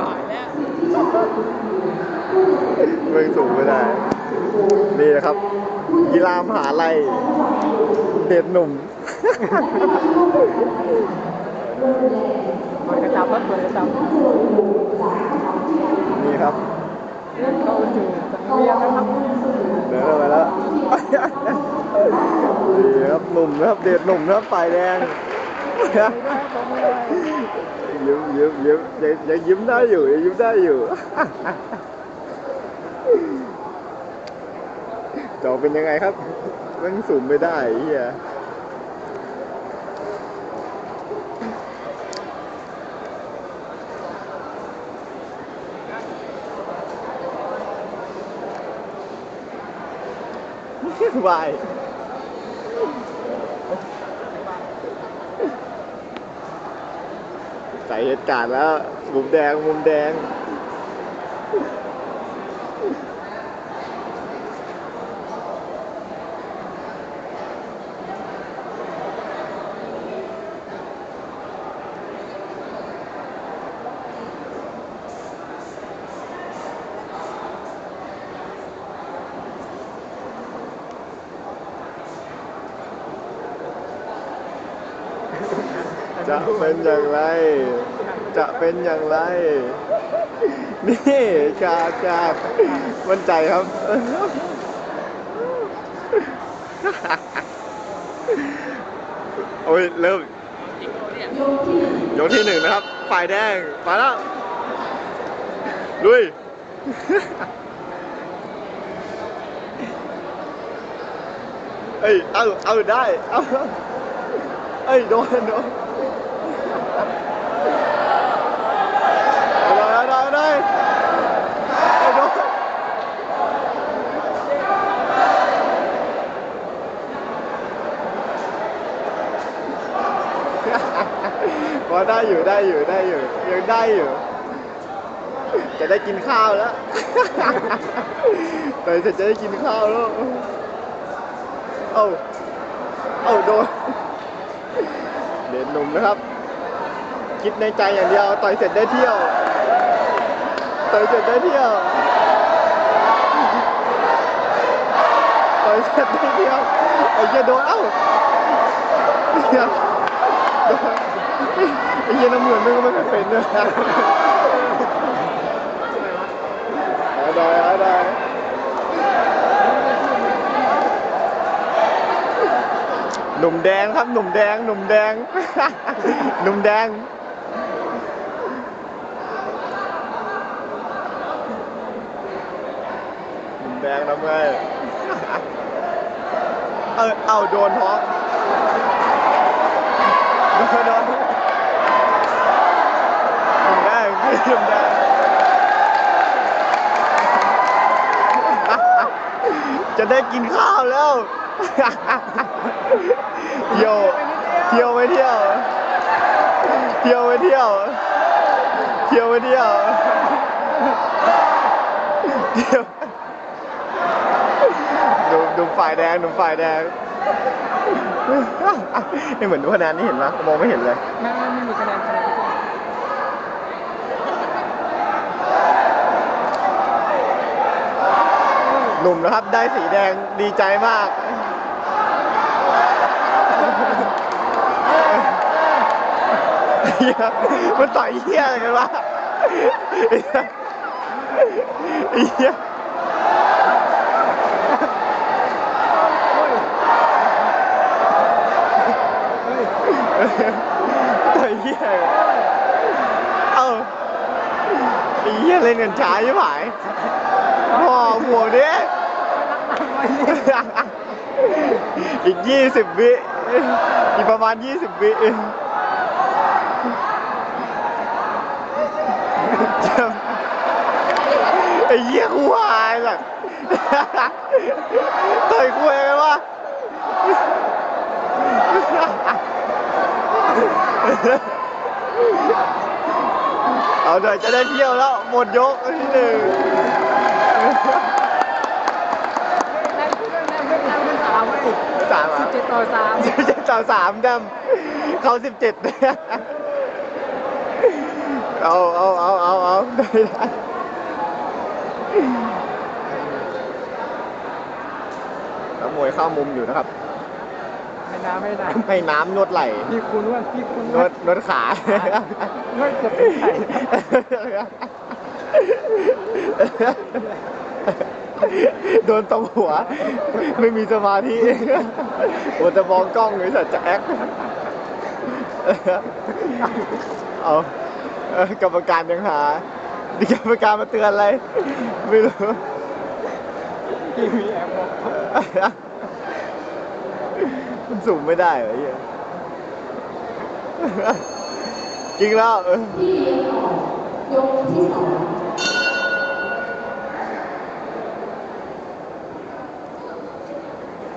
ตายแล้วเมืองสูงไม่ได้ นี่นะครับ กีฬามหาลัยเด็ดหนุ่มเปิดกระจับแล้วเปิดกระจับนี่ครับเดินเข้าสู่สังเวียนนะครับเดินเข้าไปแล้วนี่ครับหนุ่มนะครับ เด็ดหนุ่มนะครับฝ่ายแดง ยิ้มยิ้มยิ้มยังยังยิ้มได้อยู่ยังยิ้มได้อยู่จอเป็นยังไงครับมันสูมไม่ได้เฮียวาย ใส่เหตุการณ์แล้ว มุมแดง มุมแดง จะเป็นอย่างไร จะเป็นอย่างไร นี่ชาชามั่นใจครับ โอ้ย เริ่มยกที่หนึ่งนะครับ ฝ่ายแดงมาแล้วลุยเอ้ย เอา เอาได้ เอา เอ้ย โดนโดนเอาได้เอาได้เอาได้เอาโดน พอได้อยู่ได้อยู่ได้อยู่ ยังได้อยู่ จะได้กินข้าวแล้วไปเสร็จจะได้กินข้าวแล้ว เอ้า เอ้าโดนเด่นหนุ่มนะครับ คิดในใจอย่างเดียว ต่อยเสร็จได้เที่ยว ต่อยเสร็จได้เที่ยว ต่อยเสร็จได้เที่ยวไอ้เหี้ยโดนเอ้า ไอ้เหี้ยโดนไอ้เหี้ยน้ำเหมือนไม่ก็ไม่เคยเป็นเลยเอาได้เอาได้หนุ่มแดงครับหนุ่มแดง หนุ่มแดง หนุ่มแดง หนุ่มแดงทำไง เออ เอาโดนท้อง ดนโดนหนุ่มแดงหนุ่มแดงจะได้กินข้าวแล้วเที่ยวเที่ยวไปเที่ยวเที่ยวไปเที่ยวเที่ยวไปเที่ยวเที่ยวดูดูฝ่ายแดงดูฝ่ายแดง ไม่เหมือนดูคะแนนนี่เห็นไหมมองไม่เห็นเลย ไม่ไม่มีคะแนนคะแนนไม่ขึ้นหนุ่มนะครับได้สีแดงดีใจมาก มันต่อยเหี้ยอะไรกันวะไอ้เหี้ย ต่อยเหี้ยเอ้าไอ้เหี้ยเล่นกันช้าใช่ไหมพ่อหมวกดิอีกยี่สิบวิ อีกประมาณยี่สิบวิไอ้เหี้ยกูหายหลังต่อยกูเองวะ เอาเดี๋ยวจะได้เที่ยวแล้ว หมดยกที่หนึ่งได้ขึ้นได้ขึ้นได้ขึ้นสามเว้ยสามอะสิบเจ็ดต่อสามสิบเจ็ดต่อสามดำเขาสิบเจ็ดเนี่ยเอาเอาเอาเอาเอาได้ได้แล้วมวยเข้ามุมอยู่นะครับไม่ น้ำไม่น้ให้น้ำนวดไหล่ำพี่คุณว่าพี่คุณนวดนวดขานวดจะเป็นไข่โดนตบหัว ไม่มีสมาธิหัวจะมองกล้องหรือสัตว์จะแอคเอาเออกรรมการยังหาดิกรรมการมาเตือนอะไร ไม่รู้ พี่มีแอบบอกมัน สูงไม่ได้เหรอเหี้ยจริงแล้วเออที่ยกที่สอง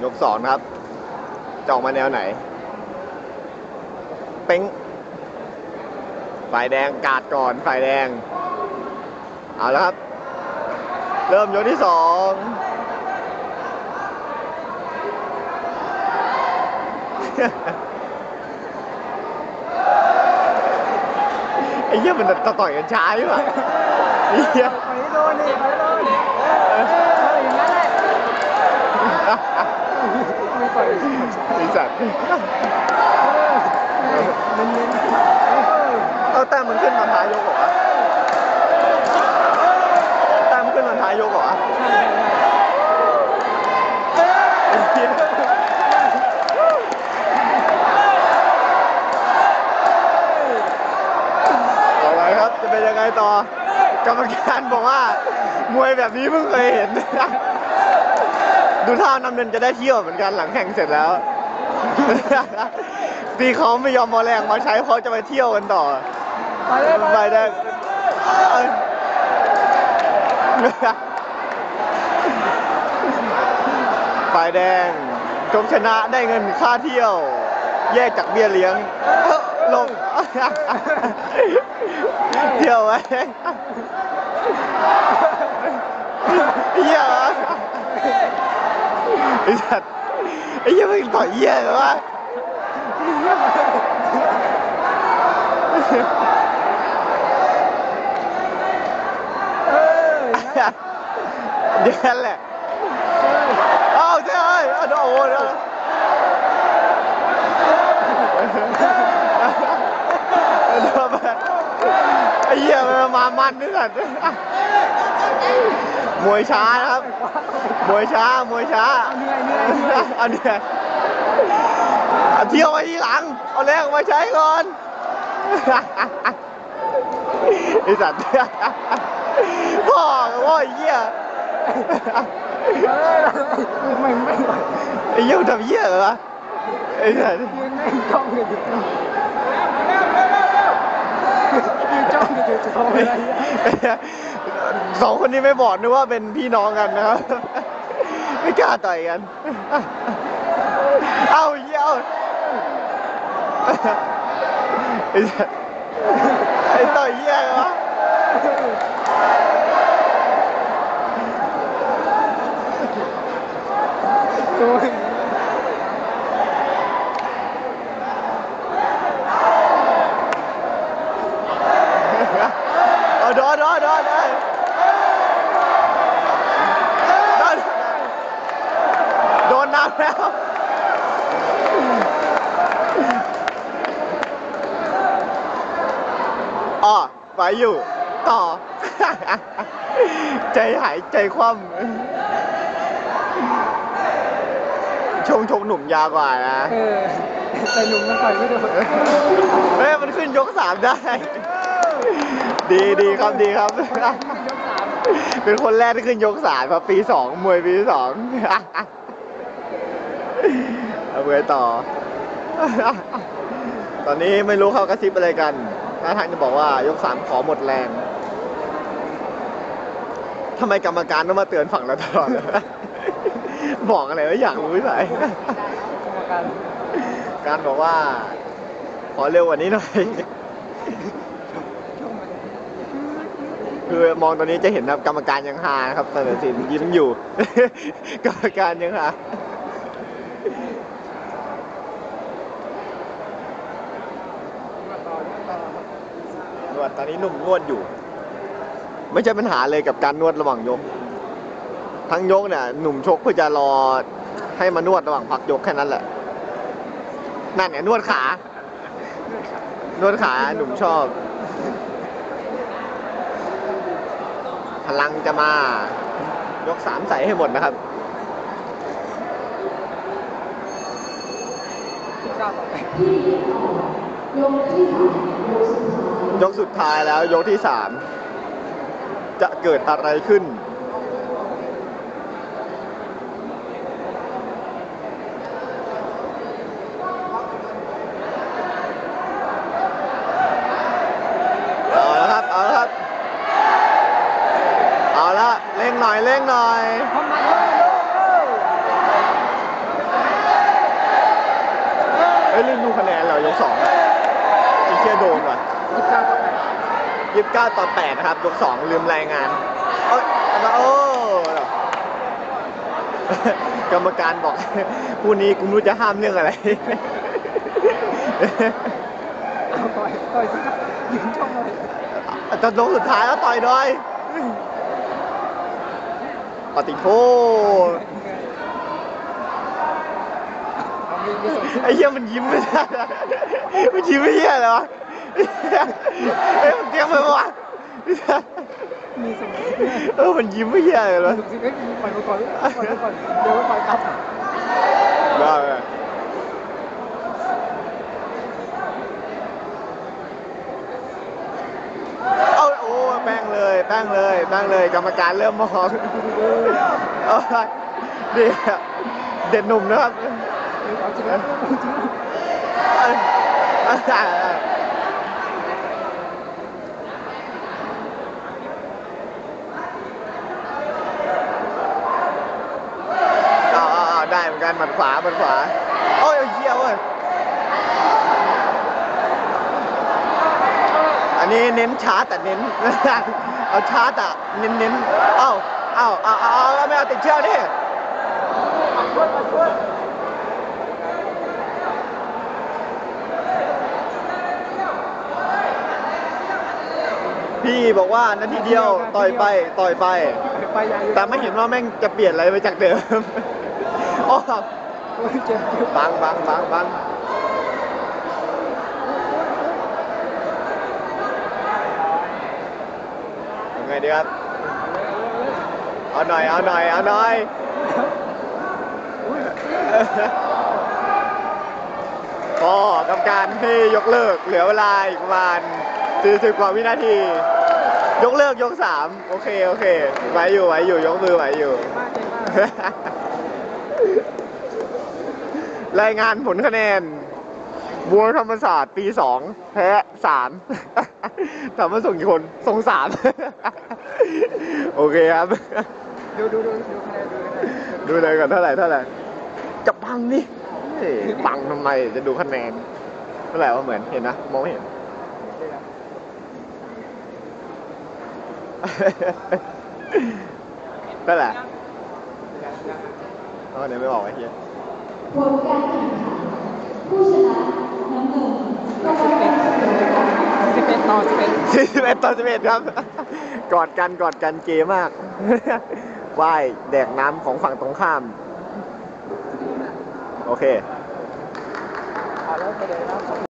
ยกสองนะครับจะออกมาแนวไหน เป้งฝ่ายแดงกาดก่อนฝ่ายแดง เอาแล้วครับ เริ่มยกที่สอง ไอ้เหี้ยมันจะต่อยกันช้าใช่ปะไอ้เหี้ยไปโดนดิไปโดนดิเออเอออย่างนั้นแหละไม่ปล่อยไอ้สัตว์เน้นเน้นเออเอาแต้มมันขึ้นมาท้ายยกเหรอวะแต้มขึ้นมาท้ายยกเหรอวะ ใช่ใช่ใช่ ไอ้เหี้ยต่อไปครับ จะเป็นยังไง ต่อกรรมการบอกว่ามวยแบบนี้เพิ่งเคยเห็น ดูท่าน้ำเนินจะได้เที่ยวเหมือนกันหลังแข่งเสร็จแล้วที่เขาไม่ยอมเอาแรงมาใช้เขาจะไปเที่ยวกันต่อ ไปได้ฝ่ายแดงชกชนะได้เงินค่าเที่ยว แยกจากเบี้ยเลี้ยงลง เที่ยวไว้เหี้ยเหรอไอ้สัตว์ไอ้เหี้ยมึงต่อยเหี้ยเหรอวะเอออย่างนั้นเดี๋ยวนั่นแหละเอาใช่เอาโอ้โหเดี๋ยวเดี๋ยวไป ไอ้เหี้ยมันมามันนี่สัตว์มวยช้านะครับ มวยช้า มวยช้าเหนื่อยเหนื่อยเหนื่อยเอาเนี่ยเอาเที่ยวไว้ที่หลัง เอาแรงมาใช้ก่อนไอสัตว์พ่อพ่อไอ้เหี้ยไม่ไม่ไอ้เหี้ยทำเหี้ยเหรอวะไอ้สัตว์ ยืนแม่งจ้องกันอยู่ยืน จ้องกันอยู่จ้องอะไรสองคนนี้ไม่บอกนึกว่าเป็นพี่น้องกันนะครับ ไม่กล้าต่อยกัน เอาเหี้ยอ้าไอตว์ไอ้ต่อยเหี้ยเหรอวะตัวเอาโดนโดนโดนโดนโดนโดนน้ำ แล้วอ๋อไปอยู่ ต่อ ใจหายใจคว่ำชงชงหนุ่มยาวกว่านะเออแต่หนุ่มมันต่อยไม่โดนเฮ้ยมันขึ้นยกสามได้ ดีดีครับดีครับยกสามเป็นคนแรกที่ขึ้นยกสามครับปีสองมวยปีสอง เอาเวยต่อ ตอนนี้ไม่รู้เขากระซิบอะไรกันถ้าทางจะบอกว่ายกสามขอหมดแรงทำไมกรรมการต้องมาเตือนฝั่งเราตลอด บอกอะไรไม่อยากรู้ใส่กรรมการการบอกว่า ขอเร็วกว่านี้หน่อย คือมองตอนนี้จะเห็นนะครับกรรมการยังหานะครับแต่สินยิ้มอยู่ กรรมการยังหา มาต่ อมาต่อนนี้หนุ่มนวดอยู่ ไม่ใช่ปัญหาเลยกับการนวดระหว่างยก ทั้งยกเนี่ยหนุ่มชกเพื่อจะรอให้มานวดระหว่างพักยกแค่นั้นแหละ นั่นเนี่ยนวดขา นวดขาหนุ่มชอบ พลังจะมายกสามใส่ให้หมดนะครับก้าต่อแป ยกสุดท้ายแล้วยกที่สามจะเกิดอะไรขึ้น เอาละครับ เอาละครับ เอาละเร่งหน่อยเร่งหน่อยไมเล่นลูกเอ้ยเลืมดูคะแนนเรายกสองอะไอีเชียโดนว่ะ ยี่สิบเก้าต่อแปดยี่สิบเก้าต่อแปดนะครับยกสองลืมรายงานเอ้ยเอามาโอ้กรรมการบอกผู้นี้กูไม่รู้จะห้ามเรื่องอะไรเอาต่อยต่อยสิครับยืนช่องเลยจะลงสุดท้ายแล้วต่อยด้วยปฏิโทษไอ้เหี้ยมันยิ้มไม่ได้มันยิ้มไม่เหี้ยเลยวะ เอ้ยมันเตรียมไปวะมีส่งซิเออมันยิ้มไม่เหี้ยเลยมีวะส่งซิเอ้ยมีปล่อยมาก่อนปล่อยมาก่อนเดี๋ยวไปปล่อยกลับได้เลยเอาโอ้แป้งเลยแป้งเลยแป้งเลยกรรมการเริ่มมองเอาเด็ดเด็ดหนุ่มนะครับ เอาจริงแล้วเอาจริงแล้วเอ้ยเอ้ยเอ้ยเอาเอาเอาได้เหมือนกันหมัดขวาหมัดขวาโอ้ยเอาเหี้ยวเว้ยอันนี้เน้นช้าแต่เน้น เอาช้าร์จอะเน้นเน้นเอ้าเอ้าเอาเอาเอาเอาไม่เอาติดเชือกดิพี่บอกว่านาทีเดียวต่อยไปต่อยไป ไปใหญ่แต่ไม่เห็นว่าแม่งจะเปลี่ยนอะไรไปจากเดิม โอ้โอ้ยเจ็บเจ็บบังบังบังบังยังไงดีครับ เอาหน่อยเอาหน่อยเอาหน่อยก็กับการที่ยกเลิกเหลือเวลาอีกประมาณ40กว่าวินาที ยกเลิกยกสามโอเค โอเคไหวอยู่ไหวอยู่ยกมือไหวอยู่ มากเจ็บมาก รายงานผลคะแนนบัวธรรมศาสตร์ปีสองแพ้สามถามว่าส่งกี่คน ส่งสาม โอเคครับ ดูดูดูดูคะแนนดูเลยก่อนเท่าไหร่เท่าไหร่จะบังนี่เฮ้ยบังทำไมจะดูคะแนนเท่าไหร่ว่าเหมือนเห็นนะมองไม่เห็นเท่าไหร่อ๋อเดี๋ยวไม่บอกไอ้เหี้ย ผลการแข่งขันผู้ชนะน้ำเงินรางวัลสิบเอ็ดต่อสิบเอ็ดสี่สิบเอ็ดต่อสิบเอ็ดครับ กอดกันกอดกันเกมาก ว่ายแดกน้ำของฝั่งตรงข้าม โอเค เอาแล้วไปเลยนะ